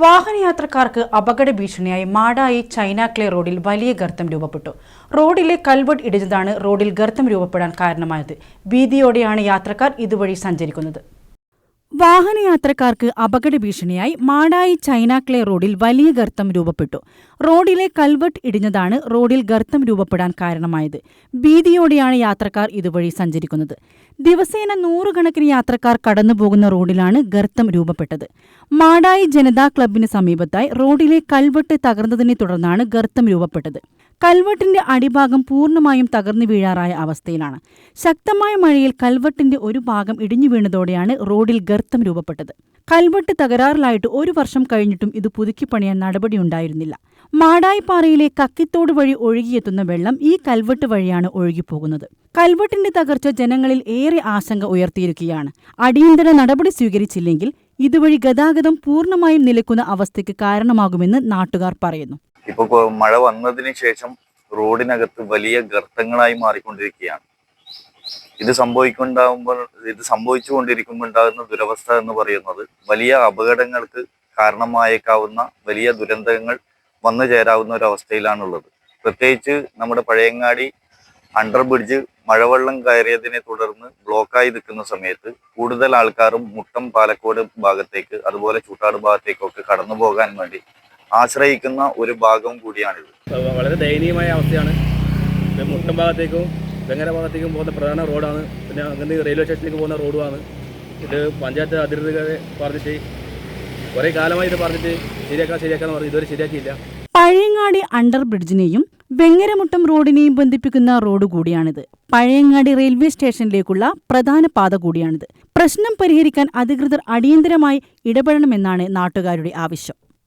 വാഹനയാത്രക്കാർക്ക് അപകട ഭീഷണിയായി Madayi China clay റോഡിൽ വലിയ ഗർത്തം രൂപപ്പെട്ടു. റോഡിലെ കൽവട്ട് ഇടിഞ്ഞതാണ് റോഡിൽ ഗർത്തം രൂപപ്പെടാൻ കാരണമായത്. ഭീതിയോടെയാണ് യാത്രക്കാർ ഇതുവഴി സഞ്ചരിക്കുന്നത്. വാഹനയാത്രക്കാർക്ക് അപകട ഭീഷണിയായി മാടായി ചൈനാക്ലേ റോഡിൽ വലിയ ഗർത്തം രൂപപ്പെട്ടു. റോഡിലെ കൽവട്ട് ഇടിഞ്ഞതാണ് റോഡിൽ ഗർത്തം രൂപപ്പെടാൻ കാരണമായത്. ഭീതിയോടെയാണ് യാത്രക്കാർ ഇതുവഴി സഞ്ചരിക്കുന്നത്. ദിവസേന നൂറുകണക്കിന് യാത്രക്കാർ കടന്നുപോകുന്ന റോഡിലാണ് ഗർത്തം രൂപപ്പെട്ടത്. മാടായി ജനതാ ക്ലബിന് സമീപത്തായി റോഡിലെ കൽവട്ട് തകർന്നതിനെ തുടർന്നാണ് ഗർത്തം രൂപപ്പെട്ടത്. കൽവട്ടിന്റെ അടിഭാഗം പൂർണമായും തകർന്നു വീഴാറായ അവസ്ഥയിലാണ്. ശക്തമായ മഴയിൽ കൽവട്ടിന്റെ ഒരു ഭാഗം ഇടിഞ്ഞു വീണതോടെയാണ് റോഡിൽ ഗർത്തം രൂപപ്പെട്ടത്. കൽവട്ട് തകരാറിലായിട്ട് ഒരു വർഷം കഴിഞ്ഞിട്ടും ഇത് പുതുക്കിപ്പണിയാൻ നടപടിയുണ്ടായിരുന്നില്ല മാടായിപ്പാറയിലെ കക്കിത്തോട് വഴി ഒഴുകിയെത്തുന്ന വെള്ളം ഈ കൽവട്ട് വഴിയാണ് ഒഴുകിപ്പോകുന്നത്. കൽവട്ടിന്റെ തകർച്ച ജനങ്ങളിൽ ഏറെ ആശങ്ക ഉയർത്തിയിരിക്കുകയാണ്. അടിയന്തര നടപടി സ്വീകരിച്ചില്ലെങ്കിൽ ഇതുവഴി ഗതാഗതം പൂർണമായും നിലക്കുന്ന അവസ്ഥയ്ക്ക് കാരണമാകുമെന്ന് നാട്ടുകാർ പറയുന്നു. ഇപ്പൊ മഴ വന്നതിന് ശേഷം റോഡിനകത്ത് വലിയ ഗർത്തങ്ങളായി മാറിക്കൊണ്ടിരിക്കുകയാണ്. ഇത് സംഭവിക്കുണ്ടാകുമ്പോൾ ഇത് സംഭവിച്ചുകൊണ്ടിരിക്കുമ്പോൾ ഉണ്ടാകുന്ന ദുരവസ്ഥ എന്ന് പറയുന്നത് വലിയ അപകടങ്ങൾക്ക് കാരണമായേക്കാവുന്ന വലിയ ദുരന്തങ്ങൾ വന്നു ചേരാവുന്ന ഒരു അവസ്ഥയിലാണുള്ളത് പ്രത്യേകിച്ച് നമ്മുടെ പഴയങ്ങാടി അണ്ടർ ബ്രിഡ്ജ് മഴവെള്ളം കയറിയതിനെ തുടർന്ന് ബ്ലോക്കായി നിൽക്കുന്ന സമയത്ത് കൂടുതൽ ആൾക്കാരും മുട്ടം പാലക്കോട് ഭാഗത്തേക്ക് അതുപോലെ ചൂട്ടാട് ഭാഗത്തേക്കൊക്കെ കടന്നു പോകാൻ വേണ്ടി ആശ്രയിക്കുന്ന ഒരു ഭാഗം കൂടിയാണിത്. വളരെ ദയനീയമായ അവസ്ഥയാണ്. മുട്ടം ഭാഗത്തേക്കും വെങ്ങര ഭാഗത്തേക്കും പോകുന്ന പ്രധാന റോഡാണ്. പിന്നെ അങ്ങനെ റെയിൽവേ സ്റ്റേഷനിലേക്ക് പോകുന്ന റോഡുമാണ്. ഇത് പഞ്ചായത്ത് അധികൃതരെ പറഞ്ഞിട്ട് കുറേ കാലമായി ഇത് പറഞ്ഞിട്ട് ശരിയാക്കാം ശരിയാക്കാന്ന് പറഞ്ഞു ഇതുവരെ ശരിയാക്കിയില്ല. പഴയങ്ങാടി അണ്ടർ ബ്രിഡ്ജിനെയും വെങ്ങരമുട്ടം റോഡിനെയും ബന്ധിപ്പിക്കുന്ന റോഡ് കൂടിയാണിത്. പഴയങ്ങാടി റെയിൽവേ സ്റ്റേഷനിലേക്കുള്ള പ്രധാന പാത കൂടിയാണിത്. പ്രശ്നം പരിഹരിക്കാൻ അധികൃതർ അടിയന്തരമായി ഇടപെടണമെന്നാണ് നാട്ടുകാരുടെ ആവശ്യം.